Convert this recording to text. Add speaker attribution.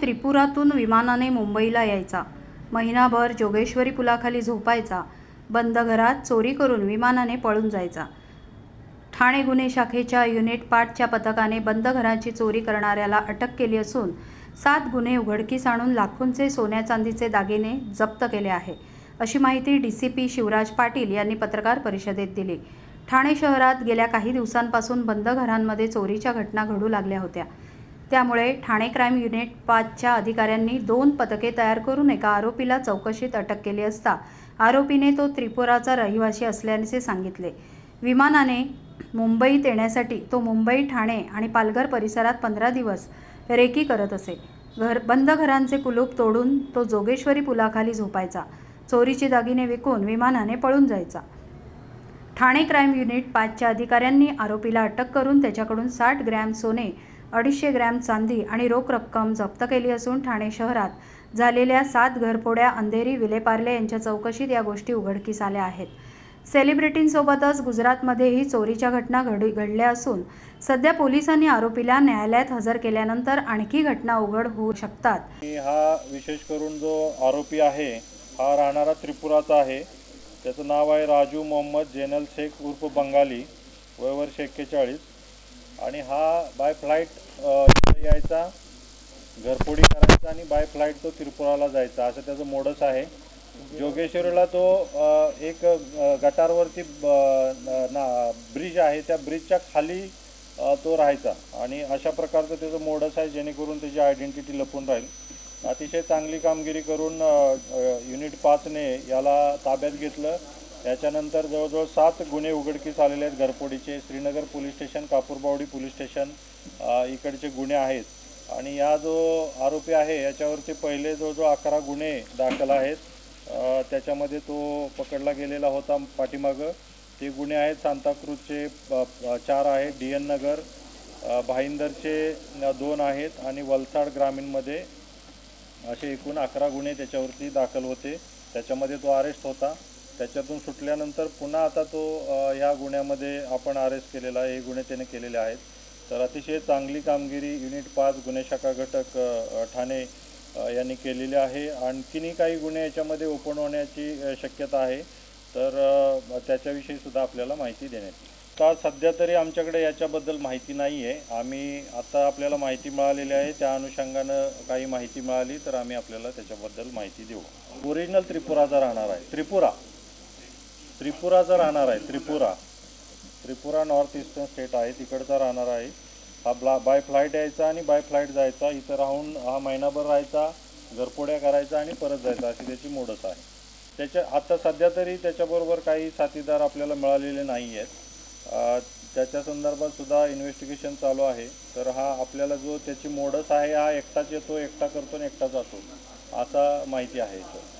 Speaker 1: त्रिपुरातून विमानाने मुंबईला यायचा. महिनाभर जोगेश्वरी पुलाखाली झोपायचा. बंद घरात चोरी करून विमानाने पळून जायचा. ठाणे गुन्हे शाखेच्या युनिट पाठच्या पथकाने बंद घराची चोरी करणाऱ्याला अटक केली असून सात गुन्हे उघडकीस आणून लाखोंचे सोन्या चांदीचे दागिने जप्त केले आहे. अशी माहिती D C P Shivraj Patil यांनी पत्रकार परिषदेत दिली. ठाणे शहरात गेल्या काही दिवसांपासून बंद घरांमध्ये चोरीच्या घटना घडू लागल्या होत्या. त्यामुळे ठाणे क्राईम युनिट पाचच्या अधिकाऱ्यांनी दोन पथके तयार करून एका आरोपीला चौकशीत अटक केली असता आरोपीने तो त्रिपुराचा रहिवासी असल्याचे सांगितले. विमानाने मुंबईत येण्यासाठी तो मुंबई ठाणे आणि पालघर परिसरात पंधरा दिवस रेकी करत असे. घर बंद घरांचे कुलूप तोडून तो जोगेश्वरी पुलाखाली झोपायचा. चोरीचे दागिने विकून विमानाने पळून जायचा. ठाणे क्राईम युनिट पाचच्या अधिकाऱ्यांनी आरोपीला अटक करून त्याच्याकडून साठ ग्रॅम सोने अडीचशे ग्रॅम चांदी आणि रोख रक्कम जप्त केली असून ठाणे शहरात झालेल्या सात घरफोड्या अंधेरी विलेपार्ले यांच्या चौकशीत या गोष्टी उघडकीस आल्या आहेत. सेलिब्रिटींसोबतच गुजरातमध्येही चोरीच्या घटना घडी घडल्या असून सध्या पोलिसांनी आरोपीला न्यायालयात हजर केल्यानंतर आणखी घटना उघड होऊ शकतात.
Speaker 2: हा विशेष करून जो आरोपी आहे हा राहणारा त्रिपुराचा आहे. त्याचं नाव आहे राजू मोहम्मद जेनल शेख उर्फ बंगाली वय वर्ष एक्केचाळीस. आणि हा बाय फ्लाईट यायचा घरफोडी करायचा आणि बाय फ्लाईट तो त्रिपुराला जायचा. असं त्याचं मोडस आहे. जोगेश्वरीला तो एक गटारवरती ब- ना ब्रिज आहे. त्या ब्रिजच्या खाली तो राहायचा. आणि अशा प्रकारचं त्याचं मोडस आहे जेणेकरून त्याची आयडेंटिटी लपून राहील. अतिशय चांगली कामगिरी करून युनिट पाचने याला ताब्यात घेतलं. त्याच्यानंतर जवळजवळ सात गुन्हे उघडकीस आलेले आहेत घरपोडीचे. Shrinagar police station Kapurbawdi police station इकडचे गुन्हे आहेत. आणि या जो आरोपी आहे याच्यावरती पहिले जवळजवळ अकरा गुन्हे दाखल आहेत. त्याच्यामध्ये तो पकडला गेलेला होता पाठीमागं. ते गुन्हे आहेत सांताक्रूजचे प- चार आहेत डी एन नगर भाईंदरचे दोन आहेत आणि वलसाड ग्रामीणमध्ये असे एकूण अकरा गुन्हे त्याच्यावरती दाखल होते. त्याच्यामध्ये तो अरेस्ट होता. त्याच्यातून सुटल्यानंतर पुन्हा आता तो ह्या गुन्ह्यामध्ये आपण अरेस्ट केलेला आहे हे गुन्हे त्याने केलेले आहेत. तर अतिशय चांगली कामगिरी युनिट पाच गुन्हे शाखा घटक ठाणे यांनी केलेली आहे. आणखीनही काही गुन्हे याच्यामध्ये ओपन होण्याची शक्यता आहे. तर त्याच्याविषयी सुद्धा आपल्याला माहिती देण्यात आता सध्या तरी आमच्याकडे याच्याबद्दल माहिती नाही आहे आम्ही आता आपल्याला माहिती मिळालेली आहे. त्या अनुषंगानं काही माहिती मिळाली तर आम्ही आपल्याला त्याच्याबद्दल माहिती देऊ. ओरिजिनल त्रिपुराचा राहणार आहे. त्रिपुरा. त्रिपुराचा राहणार आहे Tripura. Tripura north eastern state आहे तिकडचा राहणार आहे. हा ब्ला बाय फ्लाईट यायचा आणि बाय फ्लाईट जायचा इथं राहून हा महिनाभर राहायचा घरपोड्या करायचा आणि परत जायचा अशी त्याची मोडच आहे. त्याच्या आता सध्या तरी त्याच्याबरोबर काही साथीदार आपल्याला मिळालेले नाही आहेत. त्याच्या संदर्भात सुद्धा इन्व्हेस्टिगेशन चालू आहे. तर हा आपल्याला जो त्याची मोडस आहे हा एकटाच येतो एकटा करतो आणि एकटा जातो असा माहिती आहे इथं.